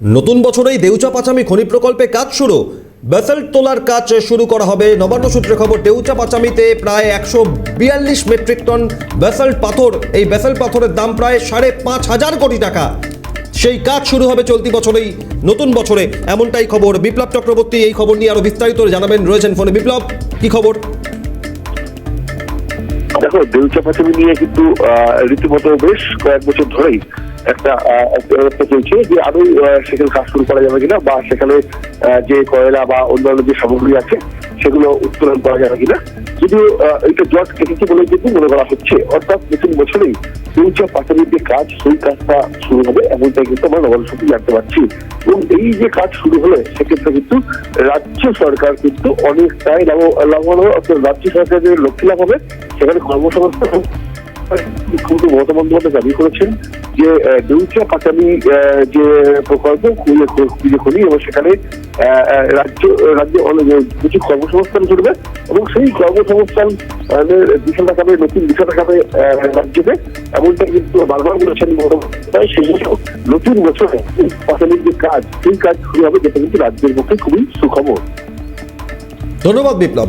নতুন বছরেই দেউচা পাচামি খনি প্রকল্পে কাজ শুরু। ব্যাসাল্ট তোলার কাজ শুরু করা হবে। নবান্ন সূত্রে খবর, দেউচা পাচামিতে প্রায় একশো বিয়াল্লিশ মেট্রিক টন ব্যাসাল্ট পাথর। এই ব্যাসাল্ট পাথরের দাম প্রায় সাড়ে পাঁচ হাজার কোটি টাকা। সেই কাজ শুরু হবে চলতি বছরেই, নতুন বছরে। এমনটাই খবর বিপ্লব চক্রবর্তী। এই খবর নিয়ে আরও বিস্তারিত জানাবেন রয়েছেন ফোনে বিপ্লব। কি খবর? দেখো, দেউচা পাচামি নিয়ে কিন্তু রীতিমতো বেশ কয়েক বছর ধরেই একটা ব্যবস্থা চলছে যে আহ, সেখানে কাজ শুরু করা যাবে কিনা বা সেখানে যে কয়লা বা অন্যান্য যে সামগ্রী আছে সেগুলো উত্তোলন করা যাবে কিনা। আহ, এইটা জট কেটেছে বলে কিন্তু মনে করা হচ্ছে। অর্থাৎ নতুন বছরেই দেউচা পাচামির যে কাজ সেই কাজটা শুরু হবে এমনটাই কিন্তু আমরা নবান্ন সত্যি জানতে পারছি। এবং এই যে কাজ শুরু হলে সেক্ষেত্রে কিন্তু রাজ্য সরকার কিন্তু অনেকটাই লাভ- লাভবান হবে। অর্থাৎ রাজ্য সরকারের লক্ষ্য লাভ হবে। সেখানে কর্মসংস্থান। মুখ্যমন্ত্রী মমতা বন্দ্যোপাধ্যায় দাবি করেছেন যে দেউচা পাচামি যে প্রকল্প খুঁজে খুলি এবং সেখানে রাজ্য রাজ্যে অনেক কিছু কর্মসংস্থান জুড়বে এবং সেই কর্মসংস্থান দিশা দেখাবে নতুন দিশা দেখাবে আহ, রাজ্যকে। এমনটা কিন্তু বারবার বলেছেন মমতা সেই নতুন বছরে পাচামির যে কাজ সেই কাজ শুরু হবে যেটা কিন্তু রাজ্যের পক্ষে খুবই সুখবর। ধন্যবাদ বিপ্লব।